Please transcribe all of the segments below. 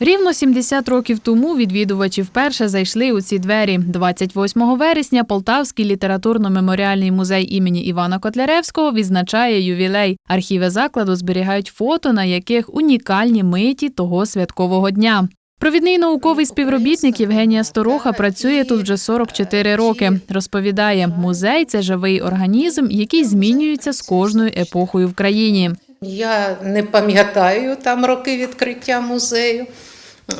Рівно 70 років тому відвідувачі вперше зайшли у ці двері. 28 вересня Полтавський літературно-меморіальний музей імені Івана Котляревського відзначає ювілей. Архіви закладу зберігають фото, на яких унікальні миті того святкового дня. Провідний науковий співробітник Євгенія Стороха працює тут вже 44 роки. Розповідає, музей це живий організм, який змінюється з кожною епохою в країні. Я не пам'ятаю там роки відкриття музею.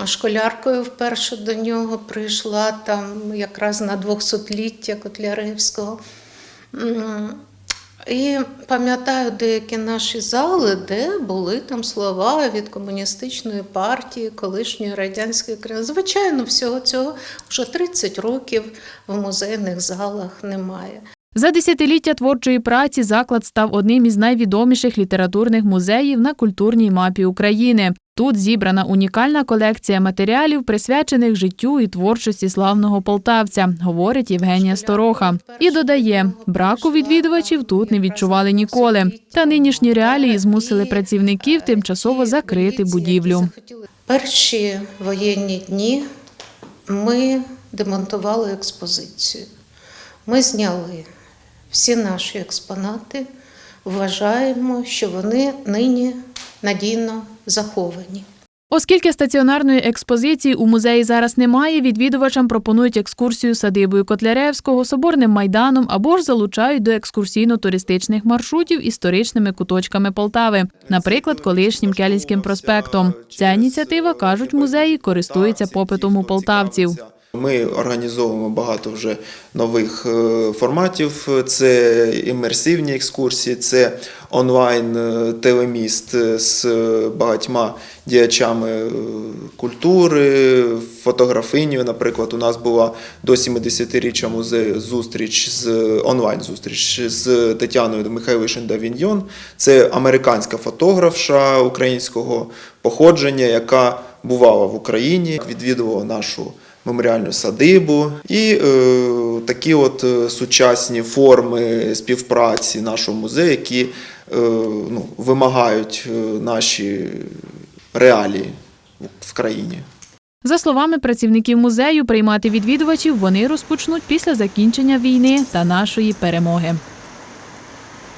Школяркою вперше до нього прийшла там якраз на 200-ліття Котляревського. І пам'ятаю деякі наші зали, де були там слова від комуністичної партії, колишньої радянської країни. Звичайно, всього цього вже 30 років в музейних залах немає. За десятиліття творчої праці заклад став одним із найвідоміших літературних музеїв на культурній мапі України. Тут зібрана унікальна колекція матеріалів, присвячених життю і творчості славного полтавця, говорить Євгенія Стороха. І додає, браку відвідувачів тут не відчували ніколи. Та нинішні реалії змусили працівників тимчасово закрити будівлю. Перші воєнні дні ми демонтували експозицію. Ми зняли всі наші експонати, вважаємо, що вони нині надійно заховані. Оскільки стаціонарної експозиції у музеї зараз немає, відвідувачам пропонують екскурсію садибою Котляревського, соборним майданом або ж залучають до екскурсійно-туристичних маршрутів історичними куточками Полтави, наприклад, колишнім Келінським проспектом. Ця ініціатива, кажуть, музеї користується попитом у полтавців. Ми організовуємо багато вже нових е, форматів. Це імерсивні екскурсії, це онлайн е, телеміст з багатьма діячами е, культури, фотографинею. Наприклад, у нас була до 70-річчя музею зустріч з онлайн зустріч з Тетяною Михайлишин Давіньйон. Це американська фотографша українського походження, яка бувала в Україні, відвідувала нашу меморіальну садибу і е, такі от е, сучасні форми співпраці нашого музею, які е, ну, вимагають е, наші реалії в країні. За словами працівників музею, приймати відвідувачів вони розпочнуть після закінчення війни та нашої перемоги.